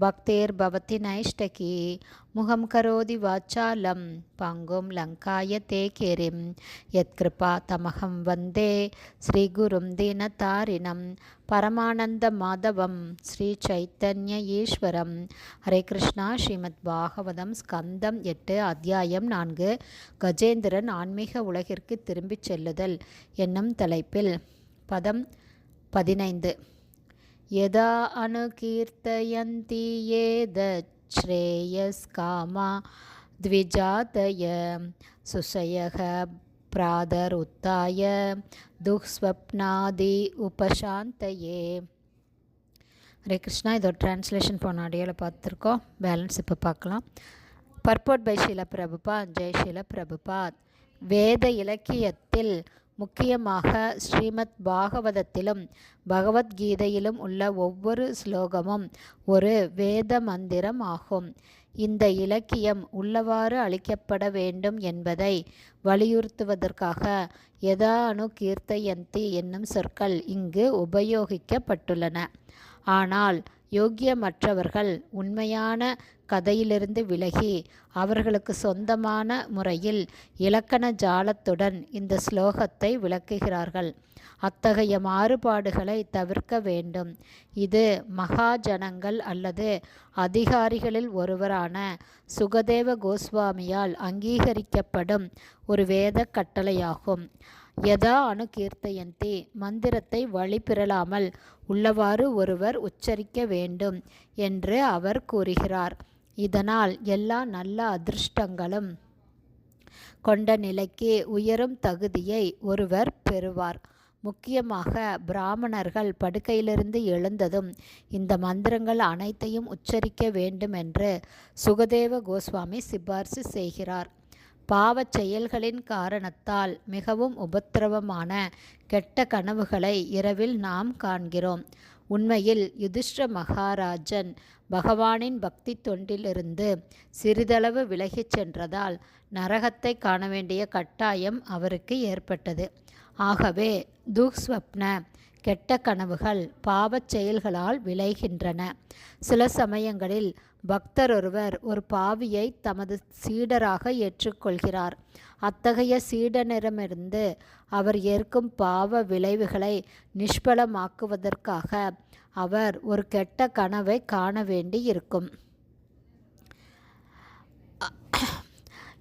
பக்தேர் பவதி நைஷ்டகி முகம் கரோதி வாச்சாலம் பங்கும் லங்காய தே கேரிம் யத்கிருபா தமகம் வந்தே ஸ்ரீகுரும் தீனதாரிணம் பரமானந்த மாதவம் ஸ்ரீ சைத்தன்ய ஈஸ்வரம். ஹரே கிருஷ்ணா ஸ்ரீமத் பாகவதம் ஸ்கந்தம் எட்டு அத்தியாயம் நான்கு. கஜேந்திரன் ஆன்மீக உலகிற்கு திரும்பிச் செல்லுதல் என்னும் தலைப்பில் பதம் பதினைந்து. யதா அனுகீர்த்தயந்தி ஏத ஸ்ரேயஸ்காமா द्विजातय सुशयः प्रादरुत्थाय दुःस्वप्नादि उपशान्तये ஹரே கிருஷ்ணா இதோட டிரான்ஸ்லேஷன் போன ஆடியோவில் பார்த்துருக்கோம் பேலன்ஸ் இப்போ பார்க்கலாம் பர்போட் பை ஷீல பிரபுபாத் ஜெய் ஷீல பிரபுபாத் வேத இலக்கியத்தில் முக்கியமாக ஸ்ரீமத் பாகவதத்திலும் பகவத்கீதையிலும் உள்ள ஒவ்வொரு ஸ்லோகமும் ஒரு வேத மந்திரம் ஆகும். இந்த இலக்கியம் உள்ளவாறு அளிக்கப்பட வேண்டும் என்பதை வலியுறுத்துவதற்காக யதா அணு கீர்த்தயந்தி என்னும் சொற்கள் இங்கு உபயோகிக்கப்பட்டுள்ளன. ஆனால் யோக்கியமற்றவர்கள் உண்மையான கதையிலிருந்து விலகி அவர்களுக்கு சொந்தமான முறையில் இலக்கண ஜாலத்துடன் இந்த ஸ்லோகத்தை விளக்குகிறார்கள். அத்தகைய மாறுபாடுகளை தவிர்க்க வேண்டும். இது மகாஜனங்கள் அல்லது அதிகாரிகளில் ஒருவரான சுகதேவ கோஸ்வாமியால் அங்கீகரிக்கப்படும் ஒரு வேத கட்டளையாகும். யதா அணு கீர்த்தயந்தி மந்திரத்தை வழிபிறலாமல் உள்ளவாறு ஒருவர் உச்சரிக்க வேண்டும் என்று அவர் கூறுகிறார். இதனால் எல்லா நல்ல அதிர்ஷ்டங்களும் கொண்ட நிலைக்கு உயரும் தகுதியை ஒருவர் பெறுவார். முக்கியமாக பிராமணர்கள் படுக்கையிலிருந்து எழுந்ததும் இந்த மந்திரங்கள் அனைத்தையும் உச்சரிக்க வேண்டும் என்று சுகதேவ கோஸ்வாமி சிபார்சு செய்கிறார். பாவச் செயல்களின் காரணத்தால் மிகவும் உபத்திரவமான கெட்ட கனவுகளை இரவில் நாம் காண்கிறோம். உண்மையில் யுதிஷ்ட மகாராஜன் பகவானின் பக்தி தொண்டிலிருந்து சிறிதளவு விலகிச் சென்றதால் நரகத்தை காண வேண்டிய கட்டாயம் அவருக்கு ஏற்பட்டது. ஆகவே துக்ஸ்வப்ன கெட்ட கனவுகள் பாவச் செயல்களால் விளைகின்றன. சில சமயங்களில் பக்தர் ஒருவர் ஒரு பாவியை தமது சீடராக ஏற்றுக்கொள்கிறார். அத்தகைய சீடனிடமிருந்து அவர் ஏற்கும் பாவ விளைவுகளை நிஷ்பலமாக்குவதற்காக அவர் ஒரு கெட்ட கனவை காண வேண்டி இருக்கும்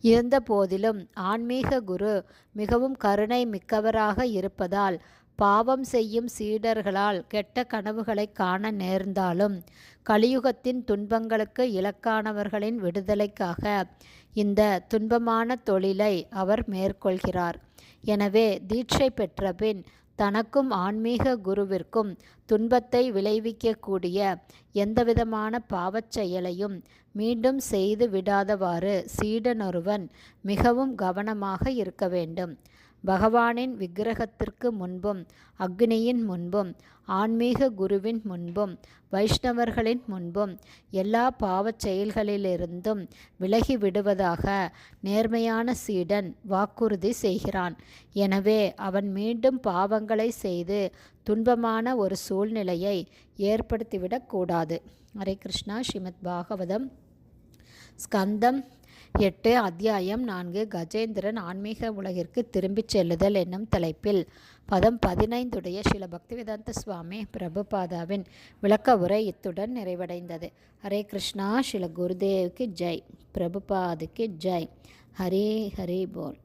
இருந்த போதிலும் ஆன்மீக குரு மிகவும் கருணை மிக்கவராக இருப்பதால் பாவம் செய்யும் சீடர்களால் கெட்ட கனவுகளை காண நேர்ந்தாலும் கலியுகத்தின் துன்பங்களுக்கு இலக்கானவர்களின் விடுதலைக்காக இந்த துன்பமான தொழிலை அவர் மேற்கொள்கிறார். எனவே தீட்சை பெற்றபின் தனக்கும் ஆன்மீக குருவிற்கும் துன்பத்தை விளைவிக்கக்கூடிய எந்தவிதமான பாவச் செயலையும் மீண்டும் செய்து விடாதவாறு சீடனொருவன் மிகவும் கவனமாக இருக்க வேண்டும். பகவானின் விக்கிரகத்திற்கு முன்பும் அக்னியின் முன்பும் ஆன்மீக குருவின் முன்பும் வைஷ்ணவர்களின் முன்பும் எல்லா பாவச் செயல்களிலிருந்தும் விலகி விடுவதாக நேர்மையான சீடன் வாக்குறுதி செய்கிறான். எனவே அவன் மீண்டும் பாவங்களை செய்து துன்பமான ஒரு சூழ்நிலையை ஏற்படுத்திவிடக்கூடாது ஹரே கிருஷ்ணா. ஸ்ரீமத் பாகவதம். ஸ்கந்தம் எட்டு அத்தியாயம் நான்கு கஜேந்திரன் ஆன்மீக உலகிற்கு திரும்பிச் செல்லுதல் என்னும் தலைப்பில். பதம் பதினைந்துடைய சில பக்திவேதாந்த சுவாமி பிரபுபாதாவின் விளக்க உரை இத்துடன் நிறைவடைந்தது. ஹரே கிருஷ்ணா சில குருதேவுக்கு ஜெய். பிரபுபாதுக்கு ஜெய். ஹரே ஹரே போல்.